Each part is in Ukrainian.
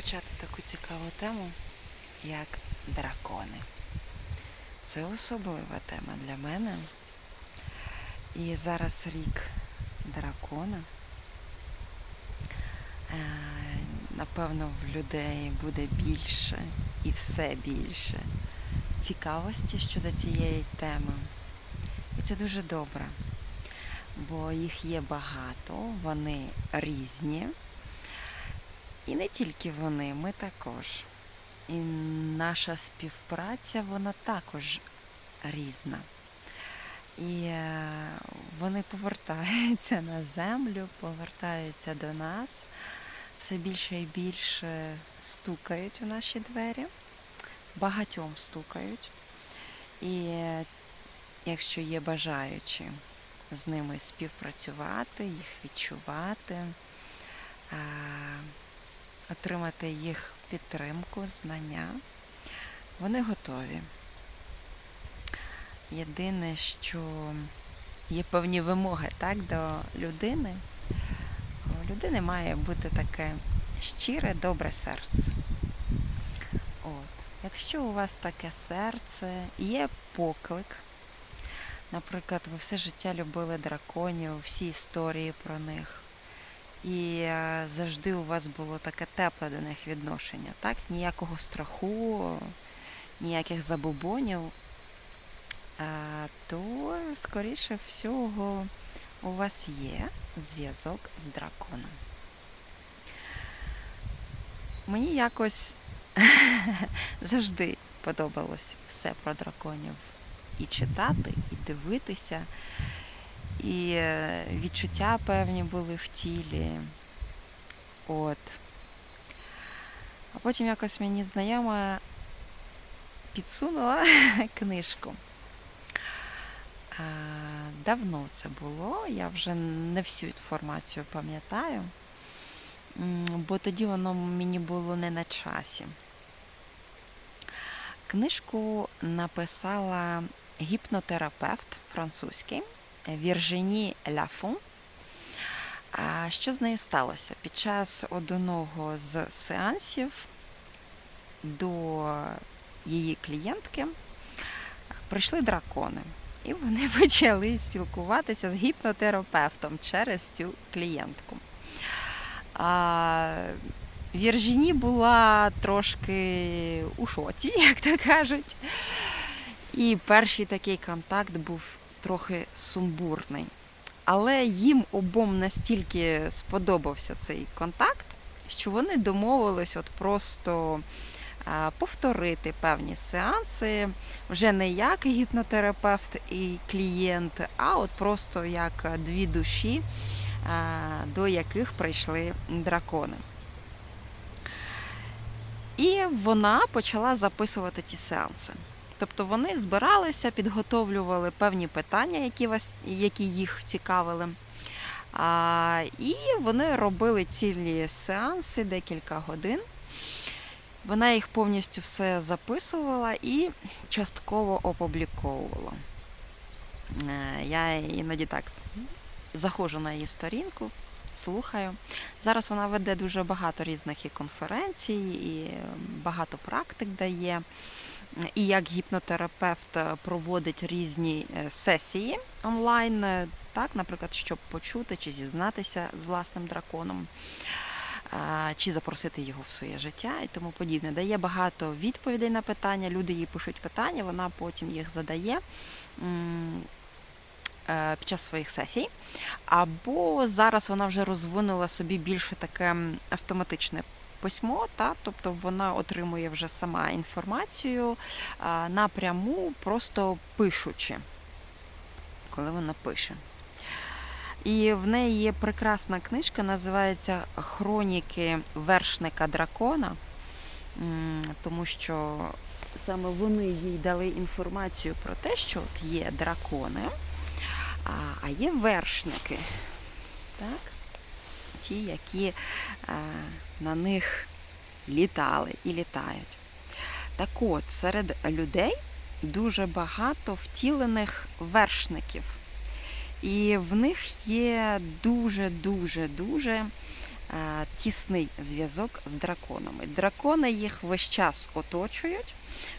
почати таку цікаву тему, як дракони. Це особлива тема для мене. І зараз рік дракона. Е, Напевно, в людей буде більше і все більше цікавості щодо цієї теми. І це дуже добре, бо їх є багато, вони різні. І не тільки вони, ми також. І наша співпраця, вона також різна. І е, вони повертаються на землю, повертаються до нас, все більше і більше стукають у наші двері, багатьом стукають. І е, якщо є бажаючі з ними співпрацювати, їх відчувати, а, отримати їх підтримку, знання, вони готові. Єдине, що є певні вимоги так, до людини. У людини має бути таке щире, добре серце. От. Якщо у вас таке серце, є поклик, наприклад, ви все життя любили драконів, всі історії про них, і е, завжди у вас було таке тепле до них відношення, так? Ніякого страху, ніяких забобонів, е, то, скоріше всього, у вас є зв'язок з драконом. Мені якось завжди подобалось все про драконів і читати, і дивитися. І е, відчуття певні були в тілі. От. А потім якось мені знайома підсунула книжку. Давно це було, я вже не всю інформацію пам'ятаю, бо тоді воно мені було не на часі. Книжку написала гіпнотерапевт французький Віржині Ляфон. А що з нею сталося? Під час одного з сеансів до її клієнтки прийшли дракони. І вони почали спілкуватися з гіпнотерапевтом через цю клієнтку. А Віржині була трошки у шоці, як то кажуть. І перший такий контакт був трохи сумбурний. Але їм обом настільки сподобався цей контакт, що вони домовились от просто повторити певні сеанси вже не як гіпнотерапевт і клієнт, а от просто як дві душі, до яких прийшли дракони. І вона почала записувати ці сеанси. Тобто вони збиралися, підготовлювали певні питання, які вас, які їх цікавили. А, І вони робили цілі сеанси декілька годин. Вона їх повністю все записувала і частково опубліковувала. Е, Я іноді так заходжу на її сторінку, слухаю. Зараз вона веде дуже багато різних і конференцій, і багато практик дає. І як гіпнотерапевт е, проводить різні е, сесії онлайн, е, так, наприклад, щоб почути чи зізнатися з власним драконом, чи запросити його в своє життя і тому подібне. Дає багато відповідей на питання, люди їй пишуть питання, вона потім їх задає під час своїх сесій. Або зараз вона вже розвинула собі більше таке автоматичне письмо, та, тобто вона отримує вже сама інформацію напряму, просто пишучи, коли вона пише. І в неї є прекрасна книжка, називається Хроніки вершника дракона, тому що саме вони їй дали інформацію про те, що от є дракони, а, а є вершники. Так? Ті, які е, на них літали і літають. Так от, серед людей дуже багато втілених вершників. І в них є дуже-дуже-дуже е, тісний зв'язок з драконами. Дракони їх весь час оточують,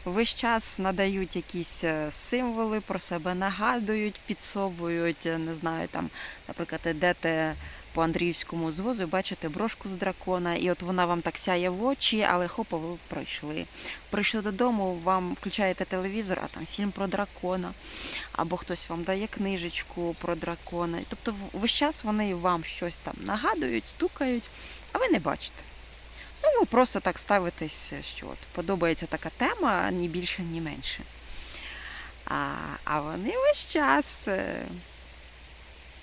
весь час надають якісь е, символи, про себе нагадують, підсовують, не знаю, там, наприклад, йдете по Андріївському звозу, бачите брошку з дракона, і от вона вам так сяє в очі, але хопа, ви пройшли. Прийшли додому, вам включаєте телевізор, а там фільм про дракона, або хтось вам дає книжечку про дракона. Тобто весь час вони вам щось там нагадують, стукають, а ви не бачите. Ну, ви просто так ставитесь, що от подобається така тема, ні більше, ні менше. А, а вони весь час е,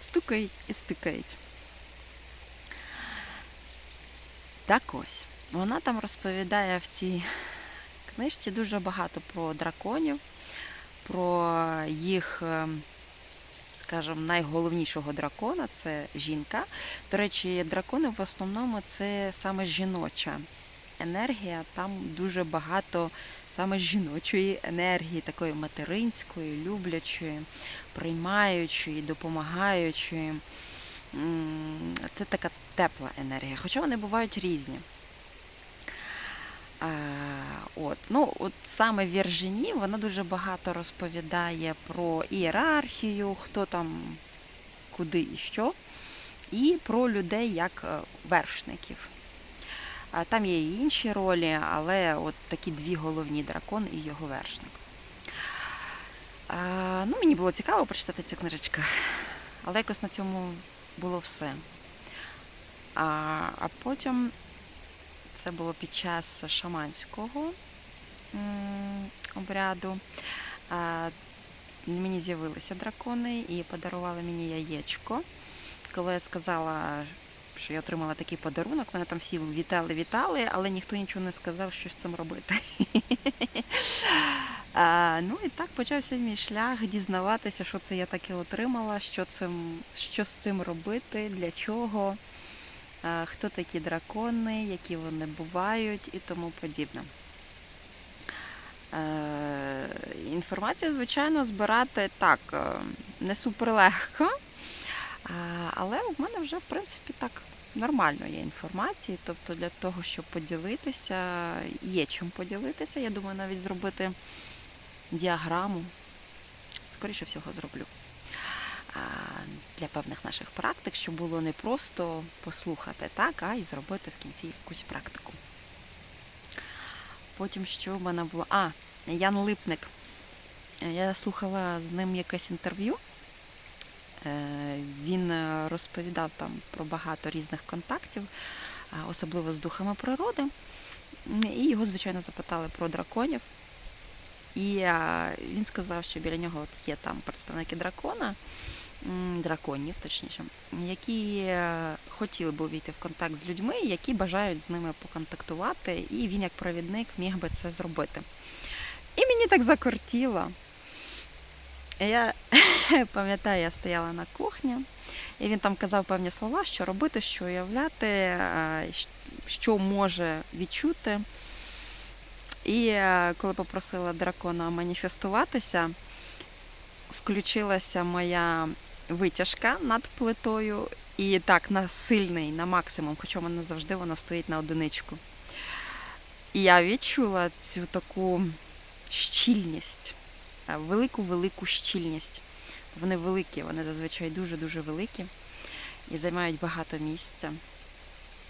стукають і стикають. Так ось, вона там розповідає в цій книжці дуже багато про драконів, про їх, е, скажімо, найголовнішого дракона це жінка. До речі, дракони в основному це саме жіноча енергія. Там дуже багато саме жіночої енергії, такої материнської, люблячої, приймаючої, допомагаючої. Це така тепла енергія, хоча вони бувають різні. От. Ну, от саме Віржині вона дуже багато розповідає про ієрархію, хто там куди і що, і про людей як е, вершників. Там є і інші ролі, але от такі дві головні дракон і його вершник. Ну, мені було цікаво прочитати цю книжечку, але якось на цьому було все. А, а потім це було під час шаманського обряду. А, мені з'явилися дракони і подарували мені яєчко. Коли я сказала, що я отримала такий подарунок, мене там всі вітали, вітали, але ніхто нічого не сказав, що з цим робити. Ну і так почався мій шлях дізнаватися, що це я таке отримала, що, цим, що з цим робити, для чого, хто такі дракони, які вони бувають і тому подібне. Е, інформацію, звичайно, збирати так е, не суперлегко, але у мене вже, в принципі, так нормально є інформації. Тобто для того, щоб поділитися, є чим поділитися. Я думаю, навіть зробити діаграму. Скоріше всього зроблю. Для певних наших практик, щоб було не просто послухати, так, а й зробити в кінці якусь практику. Потім що в мене було. А, Ян Липник. Я слухала з ним якесь інтерв'ю. Е, Він е, розповідав там про багато різних контактів, особливо з духами природи. І його, звичайно, запитали про драконів. І е, він сказав, що біля нього от є там представники дракона, драконів, точніше, які хотіли б увійти в контакт з людьми, які бажають з ними поконтактувати, і він як провідник міг би це зробити. І мені так закортіло. Я пам'ятаю, я стояла на кухні, і він там казав певні слова, що робити, що уявляти, е, що може відчути. І е, коли попросила дракона маніфестуватися, включилася моя витяжка над плитою, і так на сильний, на максимум, хоча в мене завжди вона стоїть на одиничку. І я відчула цю таку щільність, е, велику-велику щільність. Вони великі, вони зазвичай дуже-дуже великі і займають багато місця.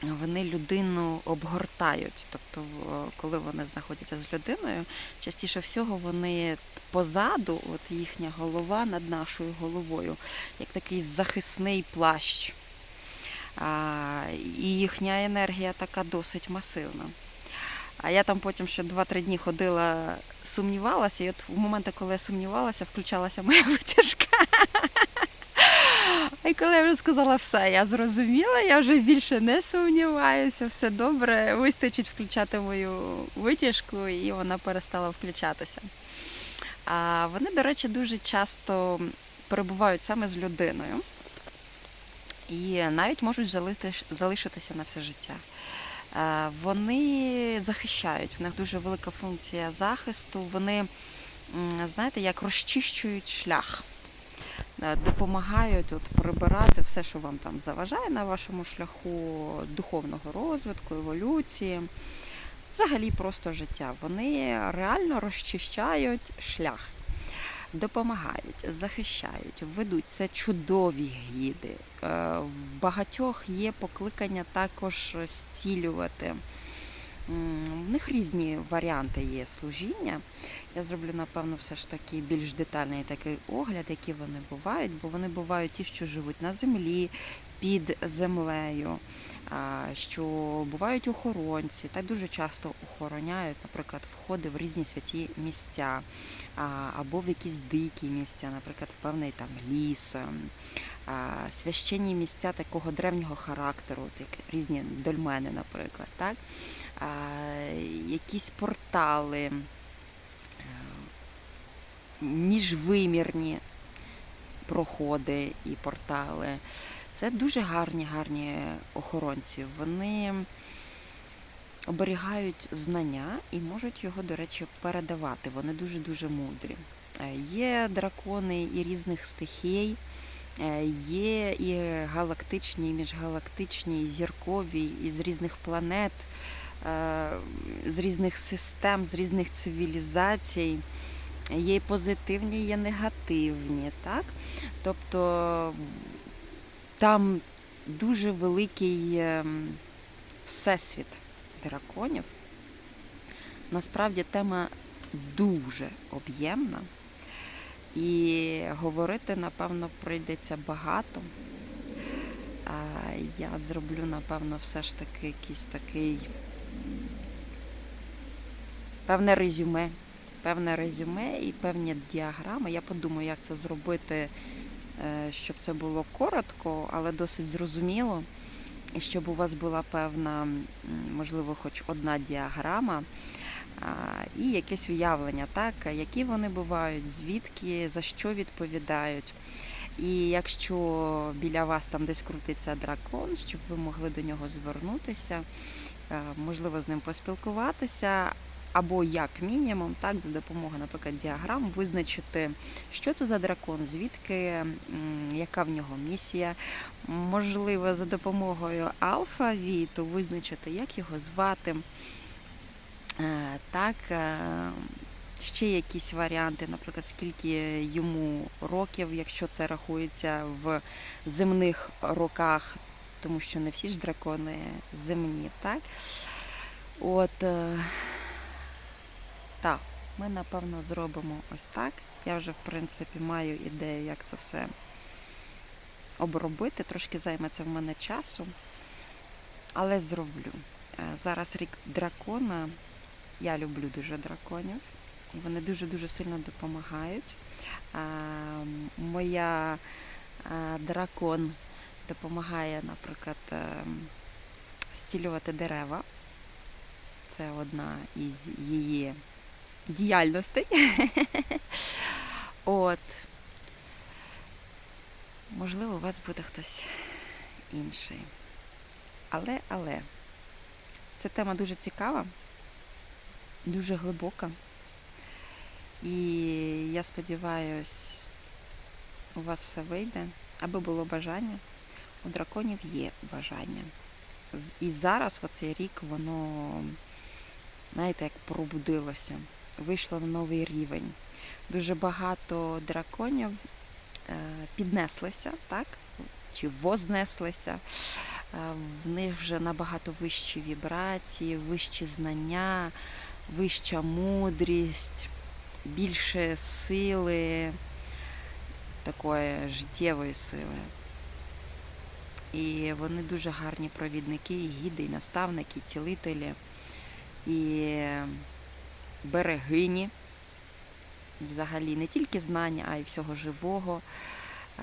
Вони людину обгортають. Тобто, коли вони знаходяться з людиною, частіше всього вони позаду, от їхня голова над нашою головою, як такий захисний плащ. І їхня енергія така досить масивна. А я там потім ще 2-3 дні ходила, сумнівалася, і от в моменти, коли я сумнівалася, включалася моя витяжка. І коли я вже сказала все, я зрозуміла, я вже більше не сумніваюся, все добре, вистачить включати мою витяжку, і вона перестала включатися. А вони, до речі, дуже часто перебувають саме з людиною і навіть можуть залишитися на все життя. Е, Вони захищають, в них дуже велика функція захисту. Вони, знаєте, як розчищують шлях. е, допомагають от прибирати все, що вам там заважає на вашому шляху духовного розвитку, еволюції, взагалі просто життя. Вони реально розчищають шлях. Допомагають, захищають, ведуть це чудові гіди. Е, В багатьох є покликання також зцілювати. В них різні варіанти є служіння. Я зроблю, напевно, все ж таки більш детальний такий огляд, які вони бувають, бо вони бувають ті, що живуть на землі, під землею, що бувають охоронці, так дуже часто охороняють, наприклад, входи в різні святі місця, або в якісь дикі місця, наприклад, в певний там ліс. Священні місця такого древнього характеру, як різні дольмени, наприклад, так? якісь портали, міжвимірні проходи і портали. Це дуже гарні, гарні охоронці. Вони оберігають знання і можуть його, до речі, передавати. Вони дуже-дуже мудрі. Е, Є дракони і різних стихій, е, є і галактичні, і міжгалактичні, і зіркові, і з різних планет, е, з різних систем, з різних цивілізацій. Є і позитивні, є негативні. Так? Тобто там дуже великий ем, всесвіт драконів. Насправді тема дуже об'ємна. І говорити, напевно, прийдеться багато. Я зроблю, напевно, все ж таки якийсь такий певне резюме. Певне резюме і певні діаграми. Я подумаю, як це зробити, щоб це було коротко, але досить зрозуміло. І щоб у вас була певна, можливо, хоч одна діаграма і якесь уявлення, так, які вони бувають, звідки, за що відповідають. І якщо біля вас там десь крутиться дракон, щоб ви могли до нього звернутися, е, можливо, з ним поспілкуватися, або як мінімум, так, за допомогою, наприклад, діаграм, визначити, що це за дракон, звідки, яка в нього місія. Можливо, за допомогою алфавіту визначити, як його звати. Е, Так, е, ще якісь варіанти, наприклад, скільки йому років, якщо це рахується в земних роках, тому що не всі ж дракони земні, так? От, е, так, ми напевно зробимо ось так. Я вже, в принципі, маю ідею, як це все обробити. Трошки займеться в мене часу, але зроблю. Е, Зараз рік дракона. Я люблю дуже драконів. Вони дуже-дуже сильно допомагають. Моя дракон допомагає, наприклад, зцілювати дерева. Це одна із її діяльностей. От. Можливо, у вас буде хтось інший. Але, але, ця тема дуже цікава, дуже глибока. І я сподіваюся, у вас все вийде, аби було бажання. У драконів є бажання. І зараз, в оцей рік, воно, знаєте, як пробудилося, вийшло на новий рівень. Дуже багато драконів е, піднеслися, так? Чи вознеслися. Е, В них вже набагато вищі вібрації, вищі знання, вища мудрість, більше сили, такої життєвої сили. І вони дуже гарні провідники, і гіди, і наставники, і цілителі, і берегині. Взагалі не тільки знання, а й всього живого. Е,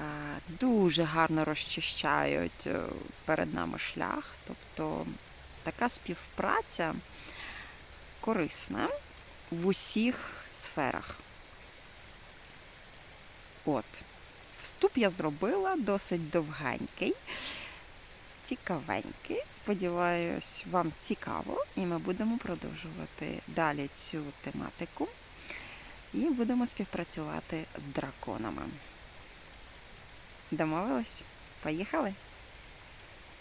Дуже гарно розчищають е, перед нами шлях. Тобто така співпраця корисна в усіх сферах. От. Вступ я зробила досить довгенький, цікавенький. Сподіваюсь, вам цікаво, і ми будемо продовжувати далі цю тематику і будемо співпрацювати з драконами. Домовились? Поїхали?